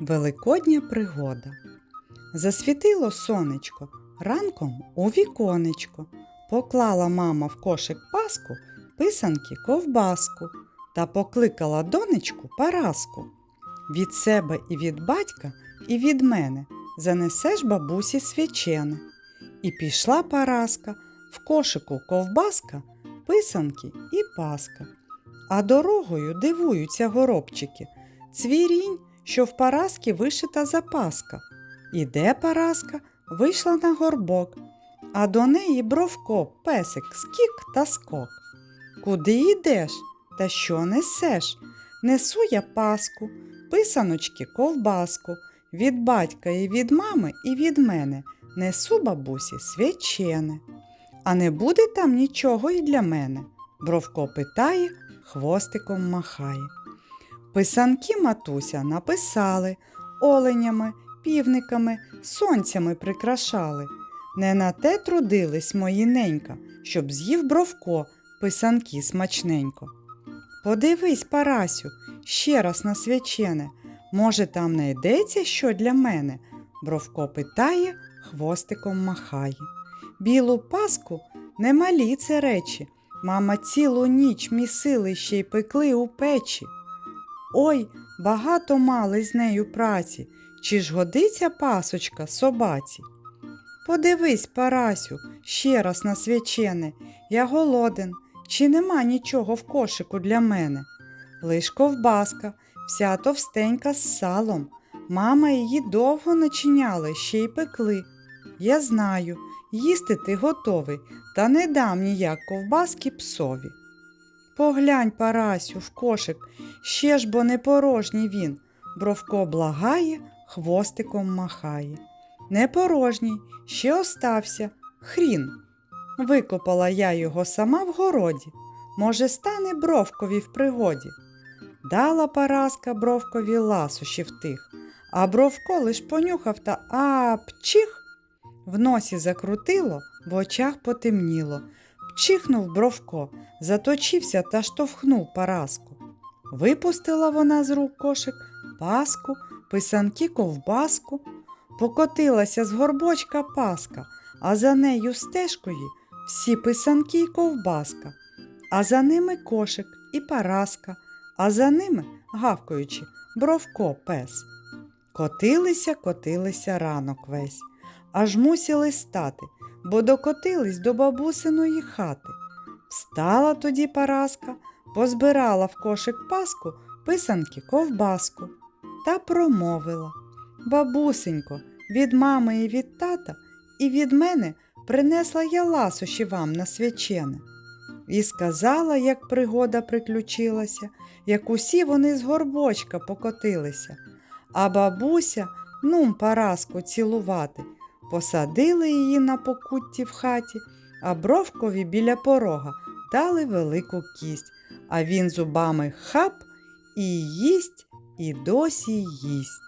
Великодня пригода. Засвітило сонечко ранком у віконечко. Поклала мама в кошик паску, писанки ковбаску та покликала донечку Параску. Від себе і від батька, і від мене занесеш бабусі свячене. І пішла Параска, в кошику ковбаска, писанки і паска. А дорогою дивуються горобчики. Цвірінь, що в Параски вишита запаска. Іде Параска, вийшла на горбок, а до неї бровко, песик, скік та скок. Куди йдеш? Та що несеш? Несу я паску, писаночки, ковбаску, від батька і від мами, і від мене. Несу бабусі свячене. А не буде там нічого і для мене. Бровко питає, хвостиком махає. Писанки матуся написали, оленями, півниками, сонцями прикрашали. Не на те трудились мої ненька, щоб з'їв бровко писанки смачненько. Подивись, Парасю, ще раз на свячене. Може, там не йдеться що для мене? Бровко питає, хвостиком махає. Білу паску немалі це речі. Мама цілу ніч місили ще й пекли у печі. Ой, багато мали з нею праці, чи ж годиться пасочка собаці? Подивись, Парасю, ще раз на свячене, я голоден, чи нема нічого в кошику для мене? Лиш ковбаска, вся товстенька з салом. Мама її довго начиняли, ще й пекли. Я знаю, їсти ти готовий, та не дам ніяк ковбаски псові. Поглянь, Парасю, в кошик, ще ж бо не порожній він. Бровко благає, хвостиком махає. Не порожній, ще остався, хрін. Викопала я його сама в городі. Може, стане бровкові в пригоді. Дала Параска бровкові ласощів тих, а бровко лиш понюхав та а пчих. В носі закрутило, в очах потемніло. Пчихнув бровко, заточився та штовхнув Параску. Випустила вона з рук кошик паску, писанки ковбаску, покотилася з горбочка паска, а за нею стежкою всі писанки й ковбаска, а за ними кошик і параска, а за ними, гавкаючи, бровко пес. Котилися, котилися ранок весь, аж мусили стати, бо докотились до бабусиної хати. Встала тоді Параска, позбирала в кошик паску, писанки ковбаску та промовила Бабусенько, від мами і від тата, і від мене принесла я ласощі вам на свячене. І сказала, як пригода приключилася, як усі вони з горбочка покотилися, а бабуся нум Параску цілувати, посадили її на покутті в хаті, а бровкові біля порога дали велику кість, а він зубами хап і їсть, і досі їсть.